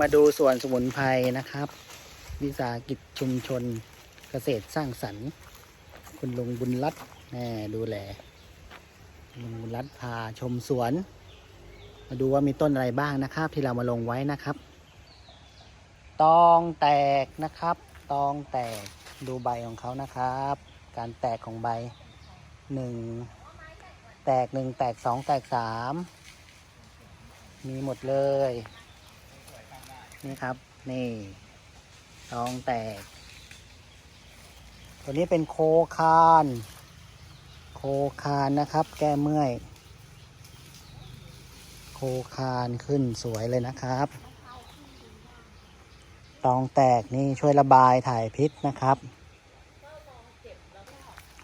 มาดูสวนสมุนไพรนะครับ วิสาหกิจชุมชนเกษตรสร้างสรรค์ คุณลุงบุญรัตน์แน่ดูแลลุงบุญรัตน์พาชมสวน มาดูว่ามีต้นอะไรบ้างนะครับ ที่เรามาลงไว้นะครับ ตองแตกนะครับ ตองแตกดูใบของเขานะครับ การแตกของใบหนึ่งแตกหนึ่งแตกสองแตกสามมีหมดเลย นี่ครับ นี่ตองแตก ตัวนี้เป็นโคคาน โคคานนะครับ แก้เมื่อย โคคานขึ้นสวยเลยนะครับตองแตกนี่ช่วยระบายถ่ายพิษนะครับ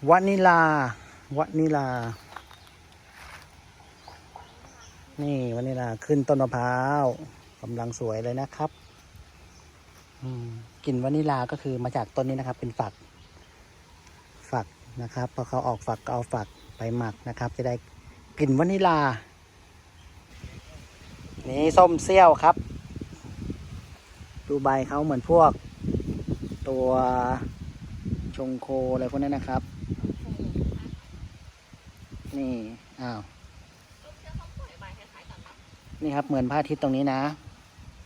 วานิลาวานิลา นี่วานิลาขึ้นต้นมะพร้าวำลังสวยเลยนะครับอืมกลิ่นวานิลาก็คือมาจากต้นนี้นะครับ เป็นฝัก ฝักนะครับพอเขาออกฝักก็เอาฝักไปหมักนะครับ จะได้กลิ่นวานิลา นี่ส้มเซี่ยวครับดูใบเขาเหมือนพวก ตัวชงโคอะไรพวกนั้นนะครับ นี่อ้าวนี่ครับเหมือนพระอาทิตย์ตรงนี้นะ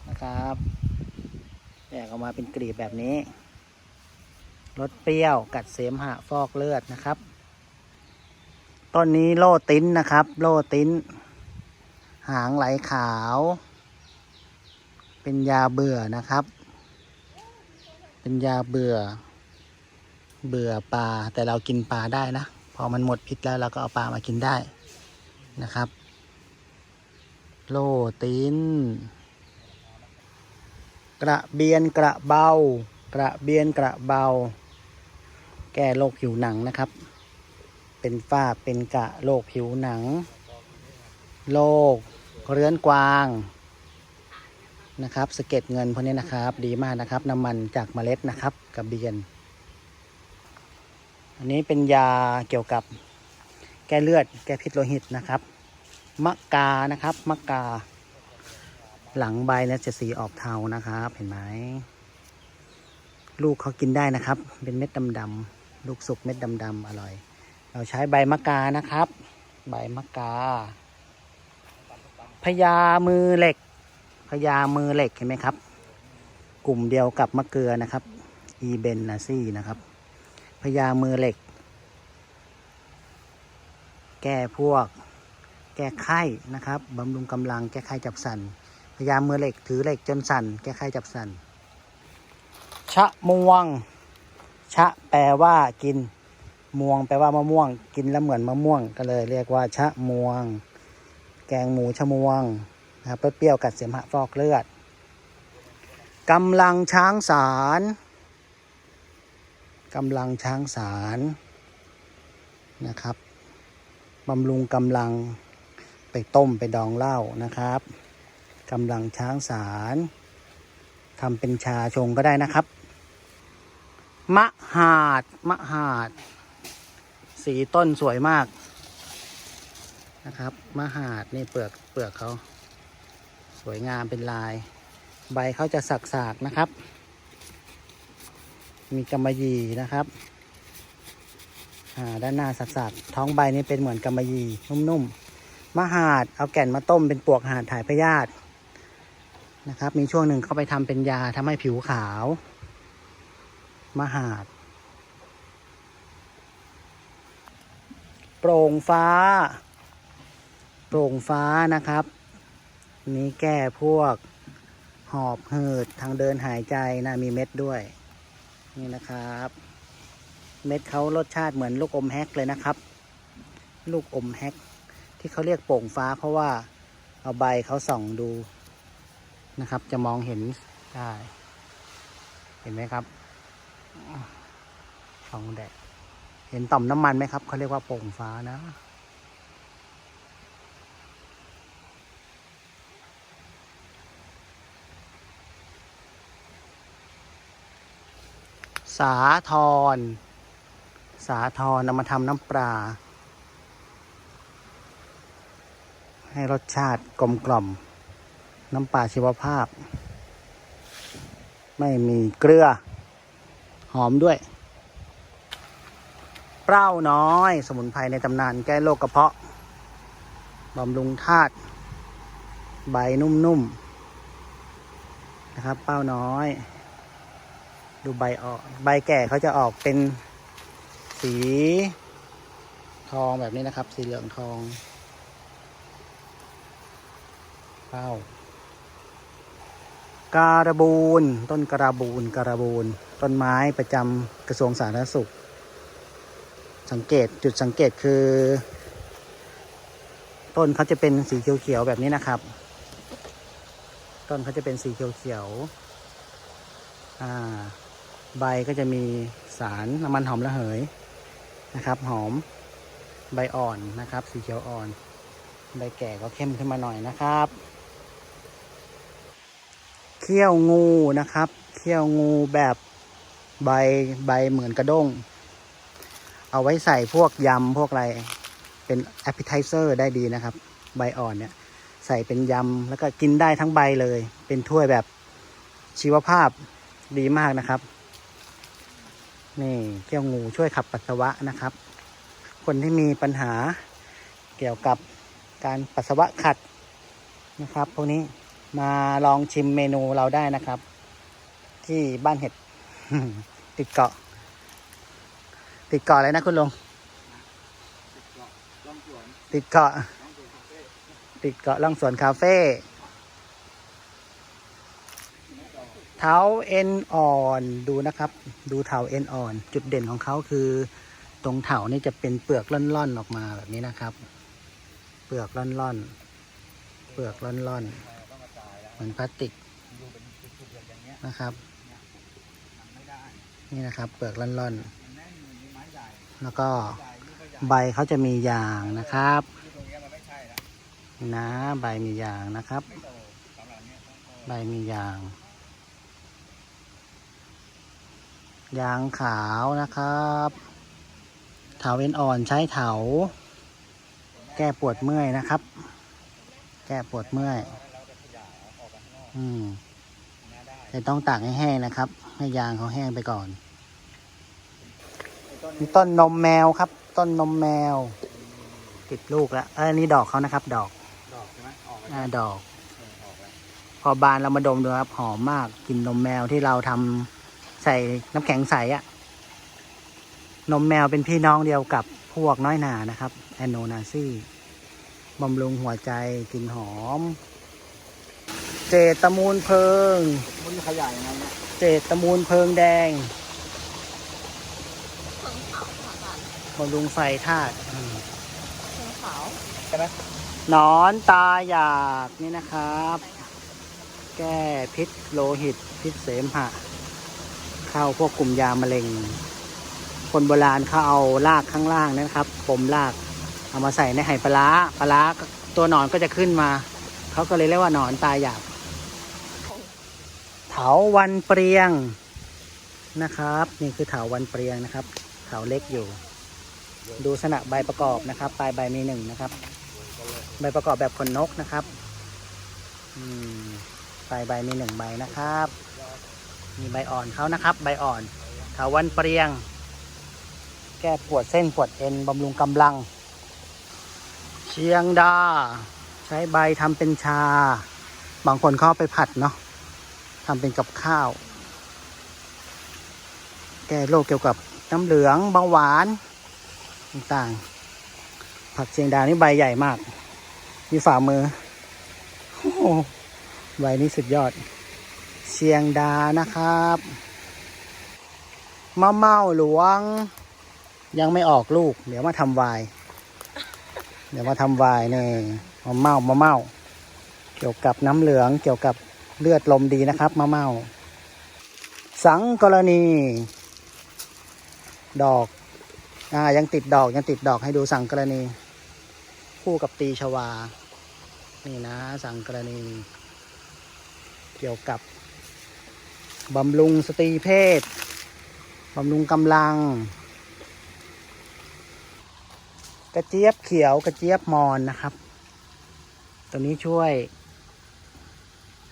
นะครับแยกออกมาเป็นกลีบแบบนี้รสเปรี้ยวกัดเสมหะฟอกเลือดนะครับ ต้นนี้โลติ้นนะครับ โลติ้น หางไหลขาว เป็นยาเบื่อนะครับ เป็นยาเบื่อ เบื่อปลาแต่เรากินปลาได้นะ พอมันหมดพิษแล้วเราก็เอาปลามากินได้นะครับ โลติน กระเบียนกระเบา กระเบียนกระเบา แก้โรคผิวหนังนะครับ เป็นฝ้าเป็นกระโรคผิวหนัง โรคเรื้อนกวางนะครับสเก็ดเงินพวกนี้นะครับ ดีมากนะครับน้ำมันจากเมล็ดนะครับกระเบียน อันนี้เป็นยาเกี่ยวกับแก้เลือด แก้พิษโลหิตนะครับ มะกานะครับ มะกา หลังใบเนี่ยจะสีออกเทานะครับ เห็นไหมลูกเขากินได้นะครับ เป็นเม็ดดำๆลูกสุกเม็ดดำๆอร่อย เราใช้ใบมะกานะครับ ใบมะกาพญามือเหล็กพญามือเหล็กเห็นไหมครับ กลุ่มเดียวกับมะเกลือนะครับอีเบนนาซี่นะครับพญามือเหล็ก แก้พวก แก้ไข้นะครับบำรุงกำลังแก้ไข้จับสัน พยายามมือเหล็กถือเหล็กจนสั่นแก้ไขจับสันชะม่วง ชะแปลว่ากิน ม่วงแปลว่ามะม่วง กินแล้วเหมือนมะม่วง ก็เลยเรียกว่า ชะม่วง แกงหมูชะม่วงนะครับเปรี้ยวกัดเสมหะฟอกเลือดกำลังช้างสารกำลังช้างสารนะครับบำรุงกำลังไปต้มไปดองเหล้านะครับ กำลังช้างสารทำเป็นชาชงก็ได้นะครับ มะหาด มะหาด สีต้นสวยมากนะครับ มะหาดนี่เปลือกเปลือกเขาสวยงามเป็นลาย ใบเขาจะสักๆนะครับ มีกำมะหยี่นะครับด้านหน้าสักๆท้องใบนี่เป็นเหมือนกำมะหยี่นุ่มๆมะหาดเอาแก่นมาต้มเป็นปวกหาดถ่ายพยาธิ นะครับ มีช่วงหนึ่งเขาไปทำเป็นยาทำให้ผิวขาวมะหาด โปร่งฟ้า โปร่งฟ้านะครับ นี้แก้พวกหอบหืดทางเดินหายใจนะมีเม็ดด้วย นี่นะครับ เม็ดเขารสชาติเหมือนลูกอมแฮกเลยนะครับ ลูกอมแฮกที่เขาเรียกโป่งฟ้าเพราะว่าเอาใบเขาส่องดู นะครับ จะมองเห็นได้ เห็นไหมครับสองแดดเห็นต่อมน้ำมันไหมครับเขาเรียกว่าโป่งฟ้านะ สาทร สาทรนำมาทำน้ำปลาให้รสชาติกลมกล่อม น้ำปลาชีวภาพ ไม่มีเกลือ หอมด้วย เปรี้ยวน้อย สมุนไพรในตำนานแก้โรคกระเพาะบำรุงธาตุใบนุ่มๆนะครับ เป้าน้อย ดูใบออก ใบแก่เขาจะออกเป็นสี ทองแบบนี้นะครับ สีเหลืองทอง เป้า การบูนต้นกระบูนการบูนต้นไม้ประจำกระทรวงสาธารณสุข สังเกตจุดสังเกตคือ ต้นเขาจะเป็นสีเขียวๆแบบนี้นะครับ ต้นเขาจะเป็นสีเขียวๆใบก็จะมีสารน้ำมันหอมระเหยนะครับ หอมใบอ่อนนะครับ สีเขียวอ่อน ใบแก่ก็เข้มขึ้นมาหน่อยนะครับ ขี้ยวงูนะครับ เขี้ยวงูแบบใบใบเหมือนกระด้ง เอาไว้ใส่พวกยำพวกอะไร เป็น appetizer ได้ดีนะครับ ใบอ่อนเนี่ย ใส่เป็นยำแล้วก็กินได้ทั้งใบเลย เป็นถ้วยแบบชีวภาพดีมากนะครับ นี่เขี้ยวงูช่วยขับปัสสาวะนะครับ คนที่มีปัญหาเกี่ยวกับการปัสสาวะขัดนะครับ พวกนี้ มาลองชิมเมนูเราได้นะครับ ที่บ้านเห็ด ติดเกาะ ติดเกาะอะไรนะคุณลุงติดเกาะ ติดเกาะล่องสวนคาเฟ่เท้าเอ็นอ่อนดูนะครับ ดูเถาเอ็นอ่อน จุดเด่นของเขาคือ ตรงเถานี่จะเป็นเปลือกล่อนๆออกมาแบบนี้นะครับ เปลือกล่อนๆเปลือกล่อนๆ เหมือนพลาสติกนะครับ นี่นะครับเปลือกล่อนๆ แล้วก็ใบเขาจะมียางนะครับนี่นะใบมียางนะครับ ใบมียาง ยางขาวนะครับเถาเอ็นอ่อนใช้เถา แก้ปวดเมื่อยนะครับ แก้ปวดเมื่อย อืมแต่ต้องตากให้แห้งนะครับ ให้ยางเขาแห้งไปก่อน มีต้นนมแมวครับ ต้นนมแมว ติดลูกแล้วเออนี่ดอกเขานะครับ ดอก ดอกใช่ไหมออกไปอ่าดอกเออออกแล้วพอบานเรามาดมดูครับหอมมากกลินนมแมวที่เราทำใส่น้ำแข็งใสอะนมแมวเป็นพี่น้องเดียวกับพวกน้อยหนานะครับ แอนโนนาซีบำรุงหัวใจกลิ่นหอม เจตตะมูลเพิง มันขยายยังไงเนี่ยเจตตะมูลเพิงแดงเพิงขาวค่ะอาจารย์บำรุงไฟธาตุอืมเพิงขาวใช่ไหมหนอนตาหยากนี่นะครับ แก้พิษโลหิต พิษเสมหะ เข้าพวกกลุ่มยามะเร็ง คนโบราณเขาเอารากข้างล่างเนยนะครับปมราก เอามาใส่ในไหปลาร้าปลาร้าก็ตัวหนอนก็จะขึ้นมา เขาก็เลยเรียกว่าหนอนตาหยาบเถาวันเปรียงนะครับ นี่คือเถาวันเปรียงนะครับเถาเล็กอยู่ ดูลักษณะใบประกอบนะครับ ปลายใบมีหนึ่งนะครับ ใบประกอบแบบขนนกนะครับปลายใบมีหนึ่งใบนะครับ มีใบอ่อนเขานะครับ ใบอ่อนเถาวันเปรียง แก้ปวดเส้นปวดเอ็นบำรุงกำลัง เชียงดา ใช้ใบทำเป็นชา บางคนเขาเอาไปผัดเนาะ ทำเป็นกับข้าว แก้โรคเกี่ยวกับน้ำเหลืองเบาหวานต่างๆ ผักเชียงดานี่ใบใหญ่มาก มีฝ่ามือโอ้ใบนี้สุดยอด เชียงดานะครับมะเม่าหลวง ยังไม่ออกลูก เดี๋ยวมาทำวาย เดี๋ยวมาทำวายนี่มะเม่ามะเม่าเกี่ยวกับน้ำเหลืองเกี่ยวกับ เลือดลมดีนะครับมะเม่าสังกรณี ดอกอ่ายังติดดอกยังติดดอกให้ดูสังกรณี คู่กับตีชวา นี่นะ สังกรณี เกี่ยวกับบำรุงสตรีเพศบำรุงกำลัง กระเจี๊ยบเขียวกระเจี๊ยบมอนนะครับ ตัวนี้ช่วย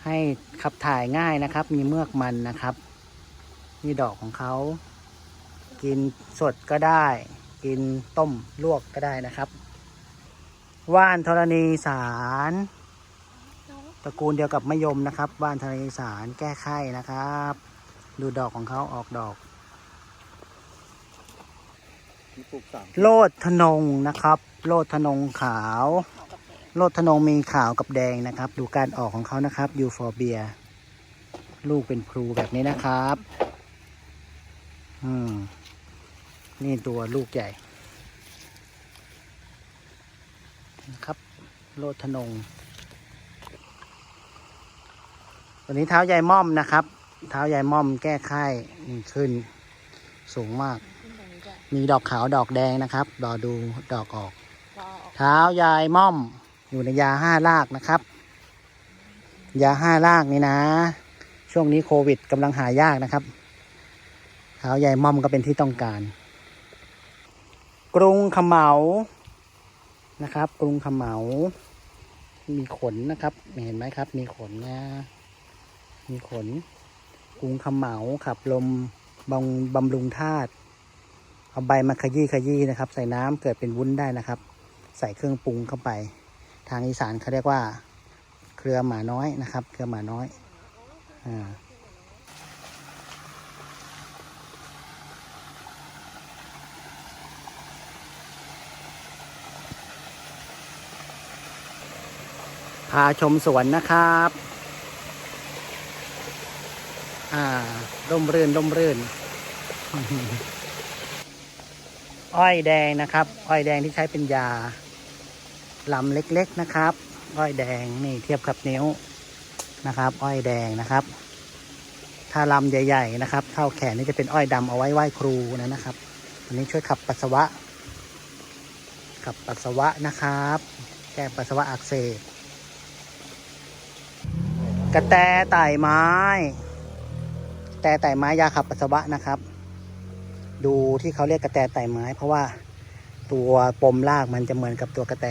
ให้ขับถ่ายง่ายนะครับ มีเมือกมันนะครับ นี่ดอกของเขา กินสดก็ได้ กินต้มลวกก็ได้นะครับว่านธรณีสารตระกูลเดียวกับมะยมนะครับว่านธรณีสารแก้ไข้นะครับ ดูดอกของเขาออกดอก ปลูกสามโลดทนงนะครับ โลดทนงขาว โลดทนงมีขาวกับแดงนะครับ ดูการออกของเขานะครับยูฟอร์เบียลูกเป็นพลูแบบนี้นะครับ อืม นี่ตัวลูกใหญ่นะครับโลดทนง ตัวนี้เท้าใหญ่ม่อมนะครับ เท้าใหญ่ม่อมแก้ไข้นี่ขึ้น สูงมากขึ้นตรงนี้ด้วยมีดอกขาวดอกแดงนะครับ รอดูดอกออกก็ออกเท้ายายม่อม อยู่ในยาห้ารากนะครับ ยาห้ารากนี่นะ ช่วงนี้โควิดกำลังหายากนะครับเท้ายายม่อมก็เป็นที่ต้องการ กรุงขมเหมานะครับ กรุงขมเหมามีขนนะครับ เห็นไหมครับ มีขนนะมีขน กรุงขมเหมาขับลมบำบำรุงธาตุเอาใบมาขยี้ขยี้นะครับ ใส่น้ำเกิดเป็นวุ้นได้นะครับ ใส่เครื่องปรุงเข้าไป ทางอีสานเขาเรียกว่า เครือหมาน้อยนะครับ เครือหมาน้อยอ่าพาชมสวนนะครับ อ่าร่มรื่นร่มรื่น อ้อยแดงนะครับ อ้อยแดงที่ใช้เป็นยา ลำเล็กๆนะครับ อ้อยแดงนี่เทียบกับนิ้วนะครับ อ้อยแดงนะครับ ถ้าลำใหญ่ ๆ นะครับ เท่าแขนนี่จะเป็นอ้อยดำเอาไว้ไหว้ครูนะนะครับ อันนี้ช่วยขับปัสสาวะ ขับปัสสาวะนะครับ แก้ปัสสาวะอักเสบกระแตไต่ไม้กระแตไต่ไม้ยาขับปัสสาวะนะครับ ดูที่เขาเรียกกระแตไต่ไม้ เพราะว่าตัวปมรากมันจะเหมือนกับตัวกระแต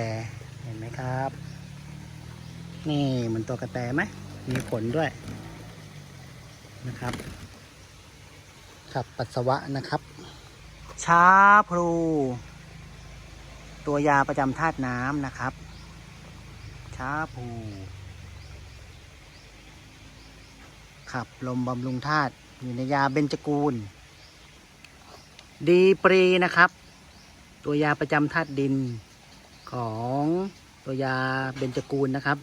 เห็นไหมครับ นี่เหมันตัวกระแตไหมมีขนด้วยนะครับ ขับปัสสาวะนะครับ ช้าพลู ตัวยาประจำธาตุน้ำนะครับ ช้าพลูขับลมบำรุงธาตุอยู่ในยาเบญจกูล ดีปรีนะครับ ตัวยาประจำธาตุดิน ของตัวยาเบญจกูลนะครับ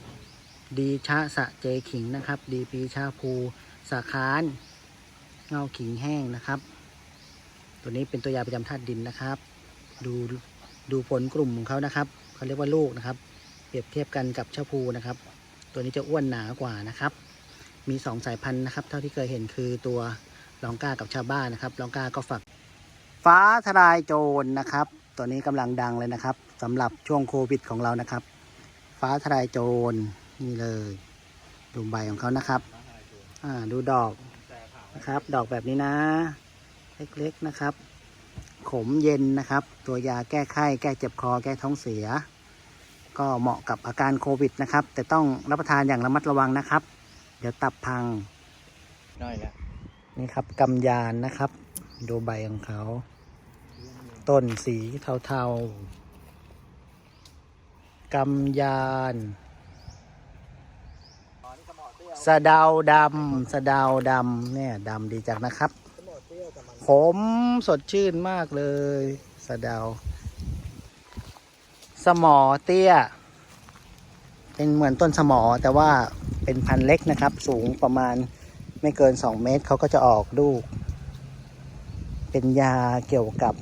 ดีชะสะเจขิงนะครับ ดีปีชาภูสาคานเงาขิงแห้งนะครับ ตัวนี้เป็นตัวยาประจำธาตุดินนะครับ ดูดูผลกลุ่มของเขานะครับเขาเรียกว่าลูกนะครับ เปรียบเทียบกันกับชาพูนะครับ ตัวนี้จะอ้วนหนากว่านะครับ มีสองสายพันธุ์นะครับ เท่าที่เคยเห็นคือตัวลองก้ากับชาบ้านะครับลองก้าก็ฝัก ฟ้าทลายโจรนะครับ ตัวนี้กำลังดังเลยนะครับ สำหรับช่วงโควิดของเรานะครับ ฟ้าทลายโจรนี่เลยดูใบของเขานะครับ อ่าดูดอกแต่ถามนะครับ ดอกแบบนี้นะ เล็กๆนะครับ ขมเย็นนะครับ ตัวยาแก้ไข้แก้เจ็บคอแก้ท้องเสีย ก็เหมาะกับอาการโควิดนะครับ แต่ต้องรับประทานอย่างระมัดระวังนะครับ เดี๋ยวตับพังน้อยแล้วนี่ครับกำยานนะครับ ดูใบของเขา ต้นสีเทาๆ กำยาน สะเดาดำสะเดาดำเนี่ยดำดีจังนะครับกระหม่อมสดชื่นมากเลย สะเดา สมอเตี้ย เป็นเหมือนต้นสมอแต่ว่าเป็นพันธุ์เล็กนะครับ สูงประมาณไม่เกิน 2 เมตรเขาก็จะออกลูก เป็นยาเกี่ยวกับ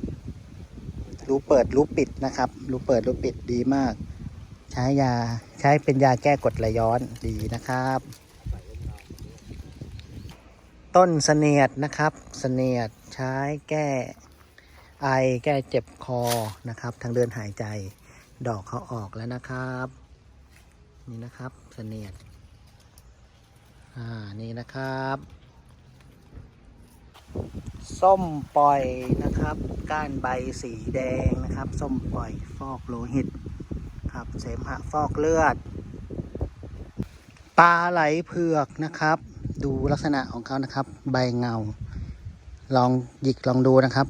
รูเปิดรูปิดนะครับ รูเปิดรูปิดดีมาก ใช้ยาใช้เป็นยาแก้กรดไหลย้อนดีนะครับ ต้นเสนียดนะครับเสนียดใช้แก้ไอแก้เจ็บคอนะครับ ทางเดินหายใจดอกเขาออกแล้วนะครับ นี่นะครับเสนียดอ่านี่นะครับ ส้มปล่อยนะครับ ก้านใบสีแดงนะครับ ส้มปล่อยฟอกโลหิต ครับ เสมหะฟอกเลือด ปลาไหลเผือกนะครับ ดูลักษณะของเขานะครับ ใบเงา ลองหยิกลองดูนะครับ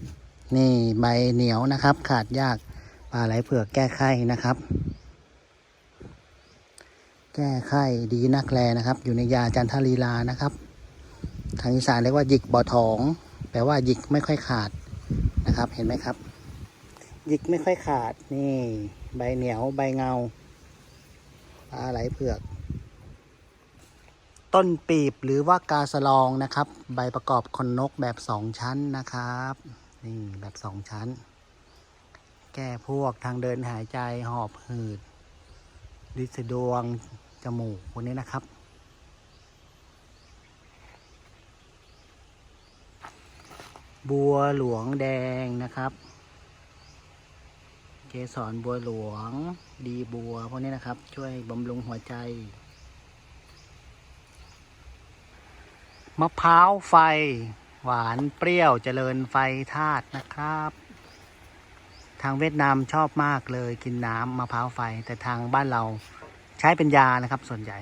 นี่ใบเหนียวนะครับ ขาดยากปลาไหลเผือกแก้ไข้นะครับ แก้ไข้ดีนักแลนะครับ อยู่ในยาจันทลีลานะครับ ทางอีสานเรียกว่าหยิกบ่อทอง แปลว่าหยิกไม่ค่อยขาดนะครับ เห็นไหมครับหยิกไม่ค่อยขาดนี่ ใบเหนียวใบเงาปลาไหลเผือก ต้นปีบหรือว่ากาสลองนะครับ ใบประกอบคนนกแบบสองชั้นนะครับนี่แบบสองชั้น แก้พวกทางเดินหายใจหอบหืดดิสดวงจมูกพวกนี้นะครับ บัวหลวงแดงนะครับ เกสรบัวหลวง ดีบัวพวกนี้นะครับ ช่วยบำรุงหัวใจ มะพร้าวไฟ หวานเปรี้ยวเจริญไฟธาตุนะครับ ทางเวียดนามชอบมากเลยกินน้ำมะพร้าวไฟ แต่ทางบ้านเราใช้เป็นยานะครับส่วนใหญ่